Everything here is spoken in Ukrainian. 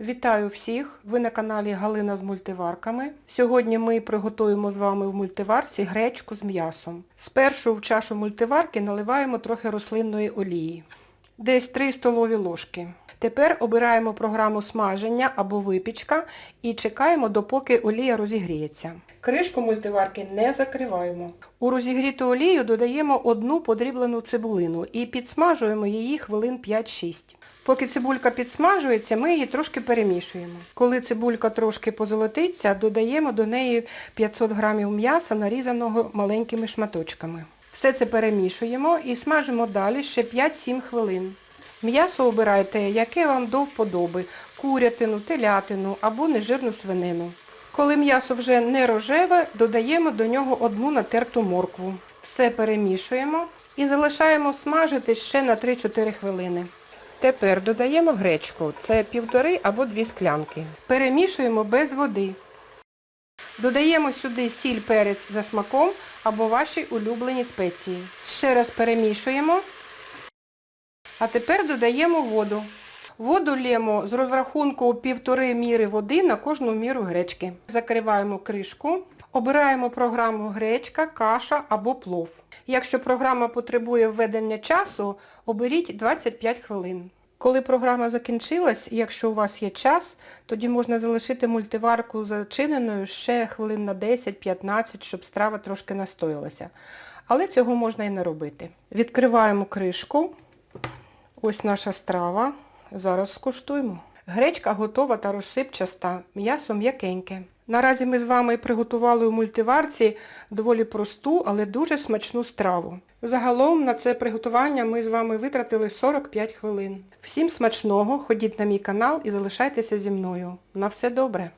Вітаю всіх! Ви на каналі Галина з мультиварками. Сьогодні ми приготуємо з вами в мультиварці гречку з м'ясом. Спершу в чашу мультиварки наливаємо трохи рослинної олії. Десь 3 столові ложки. Тепер обираємо програму смаження або випічка і чекаємо, допоки олія розігріється. Кришку мультиварки не закриваємо. У розігріту олію додаємо одну подріблену цибулину і підсмажуємо її хвилин 5-6. Поки цибулька підсмажується, ми її трошки перемішуємо. Коли цибулька трошки позолотиться, додаємо до неї 500 г м'яса, нарізаного маленькими шматочками. Все це перемішуємо і смажимо далі ще 5-7 хвилин. М'ясо обирайте, яке вам до вподоби, курятину, телятину або нежирну свинину. Коли м'ясо вже не рожеве, додаємо до нього одну натерту моркву. Все перемішуємо і залишаємо смажити ще на 3-4 хвилини. Тепер додаємо гречку, це півтори або дві склянки. Перемішуємо без води. Додаємо сюди сіль, перець за смаком або ваші улюблені спеції. Ще раз перемішуємо. А тепер додаємо воду. Воду лємо з розрахунку півтори міри води на кожну міру гречки. Закриваємо кришку. Обираємо програму гречка, каша або плов. Якщо програма потребує введення часу, оберіть 25 хвилин. Коли програма закінчилась, якщо у вас є час, тоді можна залишити мультиварку зачиненою ще хвилин на 10-15, щоб страва трошки настоялася. Але цього можна і не робити. Відкриваємо кришку. Ось наша страва. Зараз скуштуємо. Гречка готова та розсипчаста, м'ясо м'якеньке. Наразі ми з вами приготували у мультиварці доволі просту, але дуже смачну страву. Загалом на це приготування ми з вами витратили 45 хвилин. Всім смачного, ходіть на мій канал і залишайтеся зі мною. На все добре!